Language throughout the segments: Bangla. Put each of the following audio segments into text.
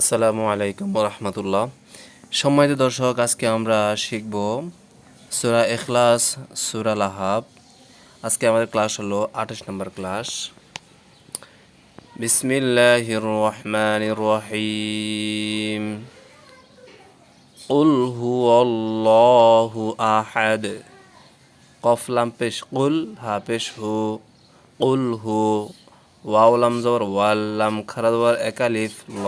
আসসালামু আলাইকুম রহমতুল্লাহ সম্মানিত দর্শক, আজকে আমরা শিখব সুরা এখলাস সুরা লাহাব। আজকে আমাদের ক্লাস হলো আঠাশ নম্বর ক্লাস। বিসমিল্লাহ রহমান রহিম উল হু অল্লাহু আহাদ কফলাম পেশ, কুল, হা, পেশ, হু। উল হু ওয়াউলাম জবর ওয়াল্লাম খারা জবর একালিফ ল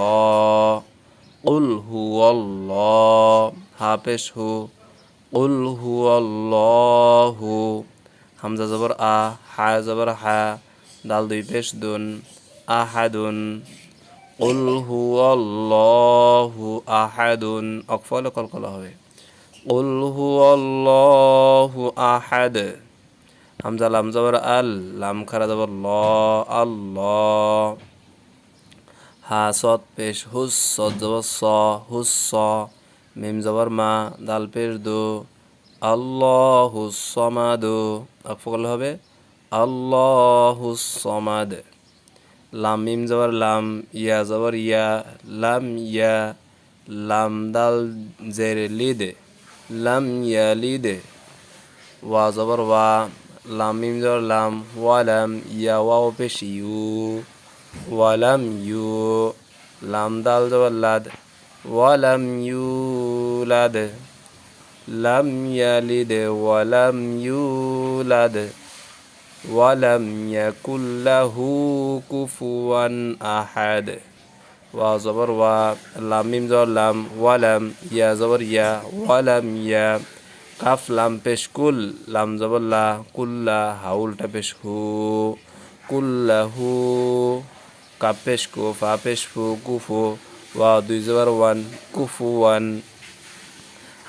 উল হু অল্ল হাফেশ হু উল হু। অল্ল হু হামজা জবর, আ। হা জবর, হা। দাল দুই পেশ, দুন। আহাদুন। উল হু অল্লাহু আহাদুন অকফল কলকলা হবে। উল হু অল্লাহু আহাদ। হামজা, লাম, জবর, আল, লাম, খারা, জবর, ল, আল্লাহ। হা, সৎ, পেশ, হুস, সৎ, জবর, স, হুস, স। মিম, জবর, মা, দাল, পেশ, দু। আল্লাহ সমাদু। অফকল হবে আল্লাহ সমাদ। লাম, মিম, জবর, লাম, ইয়া, জবর, ইয়া, লাম ইয়া, লাম, দাল, জের, লিদে। লাম ইয়ালিদ ওয়া, জবর, ওয়া। লাম মিম জবর লাম ওয়ালাম ইয়া ওয়াও পেশ ইউ ওয়ালাম ইউ লাম দাল জবর লাদ ওয়ালাম ইউলাদ লাম ইয়ালিদ ওয়ালাম ইউলাদ ওয়ালাম ইয়াকুল্লাহু কুফুয়ান আহাদ ওয়া জবর ওয়া লাম মিম জবর লাম ওয়ালাম ইয়া জবর ইয়া ওয়ালাম ইয়া কাফ লাম পেশ কুল লাম জবর লা কুল্লা হাউলটা পেশ হু কুল্লাহু কাপ পেশ কু ফা পেশ ফু কুফু ওয়া দুই জবর ওয়ান কুফু ওয়ান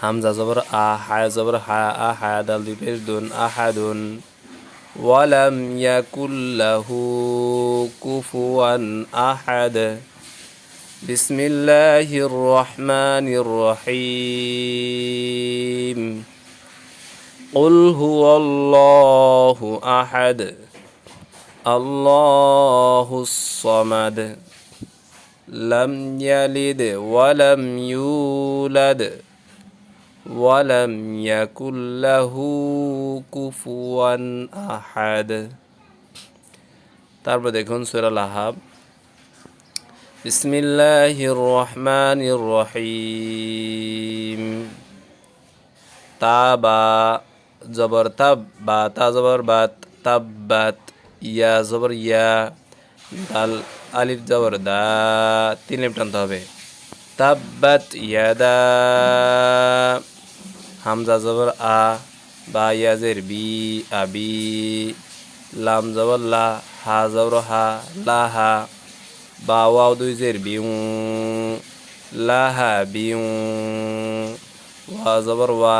হামজা জবর আ হায় জবর হা আ হায়া দাল দুই পেশ দুন আহাদুন ওয়ালাম ইয়াকুল্লাহু কুফুয়ান আহাদ بسم الله الرحمن الرحيم قل هو الله احد الله الصمد لم يلد ولم يولد ولم يكن له كفوا احد তারপর দেখুন সূরা লাহাব بسم الله الرحمن الرحيم তাবা জবর তাব বা তা জবর বাত তাব্বাত ইয়া জবর ইয়া, দাল আলিফ জবর দা, তিন লিপ টানতে হবে। তাব্বাত ইয়াদা হামজা জবর আ, বা ইয়াজের বি আবি লাম জবর লা, হা জবর হা লাহা বা ওয়াও দুই জের বিউ লাহা বিউ ওয়া জবর ওয়া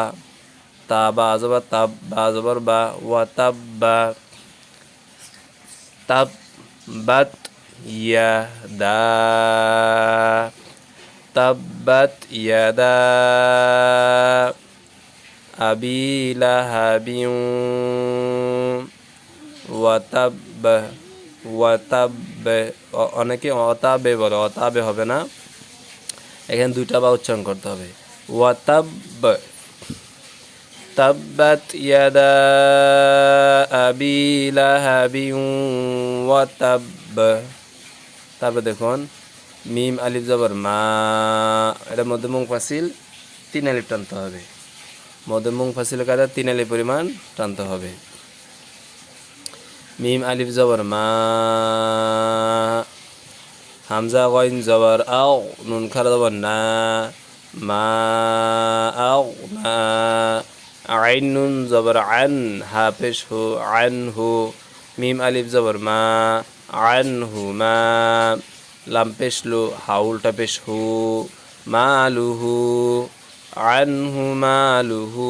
তা বা জবর তাব বা জবর বা ওয়া তাব বা তাব বাত ইয়া দা তাব্বাত ইয়াদা আবি লাহাবিউ ওয়া তাব্বা ওয়াতাবে অনেকে অতাবে বলে অতাবে হবে না। এখানে দুইটা বা উচ্চারণ করতে হবে। ওয়াতাব তাব্বাত ইয়াদা আবি লাহাবি ওয়াতাব তারপরে দেখুন, মিম, আলিফ, জবর, মা, এটা মধ্যে মুং ফাসিল, তিন আলিফ টানতে হবে। মধ্যে মুং ফাসিল কাদা তিন আলিফ পরিমাণ টানতে হবে। মিম, আলিফ, জবর, মা, হামজা, গইন, জবর, আও, নুন, খারা, জবর, না, মা, আও না আইন নুন জবর আন হা পেশ হু আন হু মিম আলিফ জবর মা আন হু মা লাম পেশ লু হাউলটা পেশ হু মা আলুহু আন মালুহু আনহু মালুহু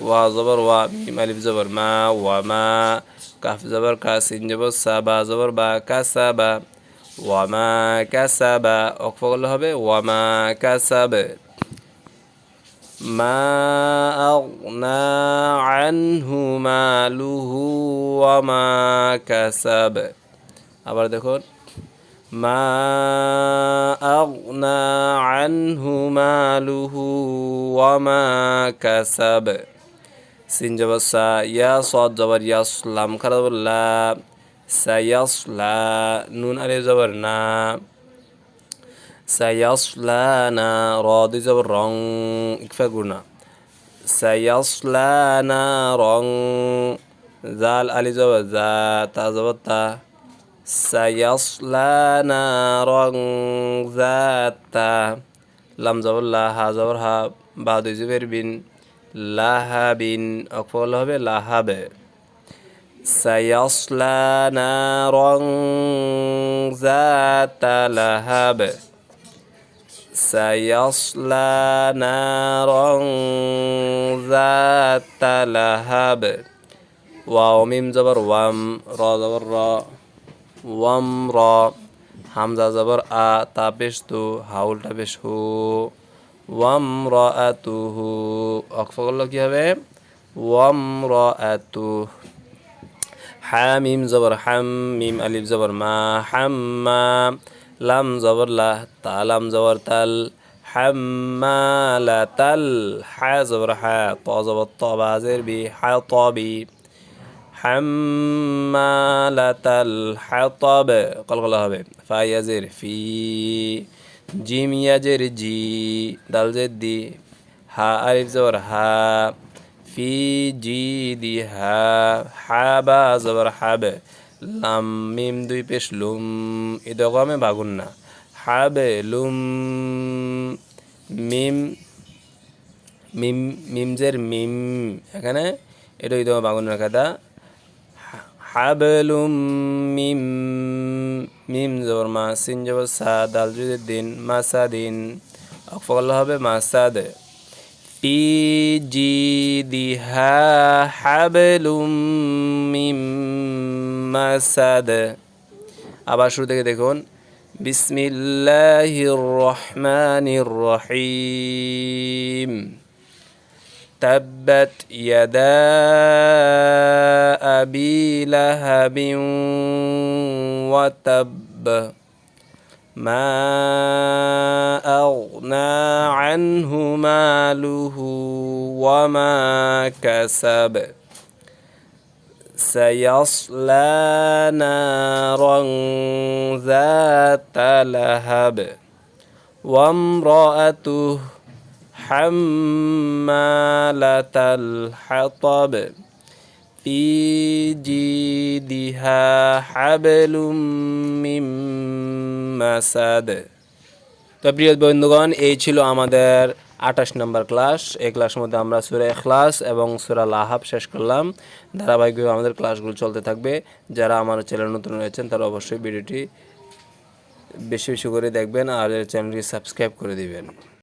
ওয়া জবর ওয়া মিম আলিফ জবর মা ওয়া মা কাফ জবর কা সিন জবর সা বা জবর বা কা সা কাসাবা ওয়ামা কাসাবা অক্ফ করলে হবে ওয়ামা কাসাবে মা আগনা আনহু মালুহু ওয়ামা কাসাব। আবার দেখুন আগনা আনহু মালুহু ওয়া মা কাসাব। সিন জবর সা, ইয়া, সদ জবর ইয়াসলাম খারা জবর লা সায়াসলা নুন, আলিফ জবর না। সায়াসলানা র দুই যাব রং ইকফা গুণা সায়াসলানা রং জাল আলি যাব জা তা যাব তা সায়াসলানা রং জাতা লাম যাব লা হা যাব হা বা দুই জুবের বিন লাহাবিন অকফল হবে লাহাবে সায়াসলানা রং জাতা লাহাবে سيصلى نارا ذات لهب واو ميم زبر وام را زبر را ওয়াম র হামজা জবর আ তা পেশ তু হাউলটা পেশ হু ওয়াম র আতু হু অক্ষ করলে কি হবে ওয়াম র আতু হামিম জবর হাম মিম আলিফ জবর মা হাম্মা লাম জবর লা, তা লাম জবর তাল হাম্মালাতাল হা জবর হা, ত জবর ত বাজের বি, হা ত বি। হাম্মালাতাল হাতাব কলকলা হবে। ফা ইয়াজের ফি, জিম ইয়াজের জি, দাল জের দি, হা আলিফ জবর হা, ফি জি দি হা হাবা জবর হাবে লাম, মিম, দুই পেশ, লুম ইদগমে বাগুন না। হাবে, লুম, মিম মিম, মিমজের মিম, এখানে এটা ইদগমে বাগুন রাখা দা হাবলুম মিম মিম জবর মা, সিন জবর সা, দাল জুদের দিন মাসা দিন অফল হবে মাসাদ ফি জিদিহা হাবলুম মিম মাসাদ আবার শুরু থেকে দেখুন বিসমিল্লাহির রহমানির রহিম تبت يدا أبي لهب وتب ما أغنى عنه ماله وما كسب سيصلى نارا ذات لهب وامرأته حمالة الحطب في جيدها حبل من مسد তো প্রিয় বন্ধুগণ এই ছিল আমাদের আঠাশ নম্বর ক্লাস। এই ক্লাসের মধ্যে আমরা সুরা এখলাস এবং সুরা লাহাব শেষ করলাম। ধারাবাহিকভাবে আমাদের ক্লাসগুলো চলতে থাকবে। যারা আমার চ্যানেল নতুন রয়েছেন, তারা অবশ্যই ভিডিওটি বেশি বেশি করে দেখবেন আর চ্যানেলটি সাবস্ক্রাইব করে দিবেন।